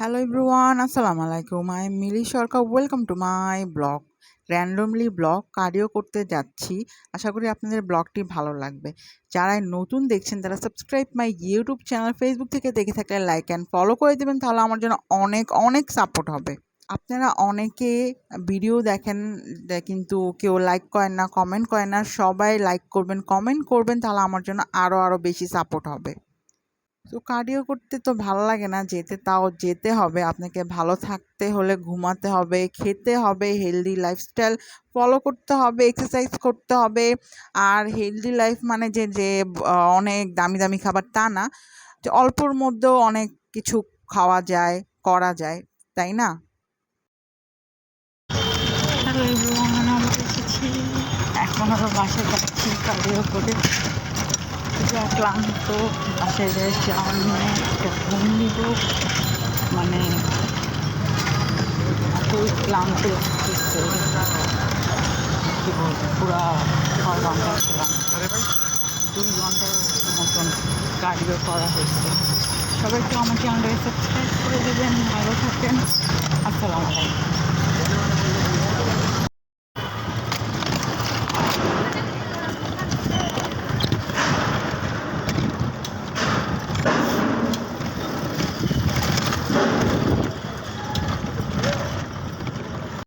Hello everyone আসসালামু আলাইকুম I Mili Sarkar welcome to my vlog randomly vlog cardio করতে যাচ্ছি। আশা করি আপনাদের ব্লগটি ভালো লাগবে। যারা নতুন দেখছেন, তারা subscribe my YouTube channel Facebook থেকে দেখে থাকলে লাইক অ্যান্ড ফলো করে দেবেন, তাহলে আমার জন্য অনেক অনেক সাপোর্ট হবে। আপনারা অনেকে ভিডিও দেখেন কিন্তু কেউ লাইক করেন না কমেন্ট করেন না, সবাই লাইক করবেন কমেন্ট করবেন, তাহলে আমার জন্য আরও আরও বেশি সাপোর্ট হবে। তো কার্ডিও করতে তো ভালো লাগে না, যেতে তাও যেতে হবে। আপনাকে ভালো থাকতে হলে ঘুমাতে হবে, খেতে হবে হেলদি লাইফস্টাইল ফলো করতে হবে এক্সারসাইজ করতে হবে। আর হেলদি লাইফ মানে যে যে অনেক দামি দামি খাবার তা না, যে অল্পর মধ্যেও অনেক কিছু খাওয়া যায়, করা যায়, তাই না? এখন আরও বাসায় যাচ্ছি কার্ডিও করে। যা ক্লান্ত বাসায় যাই নিয়ে একটা ঘুম নিব। মানে এতই ক্লান্ত লাগতেছে কি বলব, পুরা ছয় ঘণ্টা ছিলাম দুই ঘণ্টার মতন কার্ডিও করা হয়েছে। সবাই একটু আমার চ্যানেলটাকে সাবস্ক্রাইব করে দেবেন, ভালো থাকেন। আসসালামু আলাইকুম।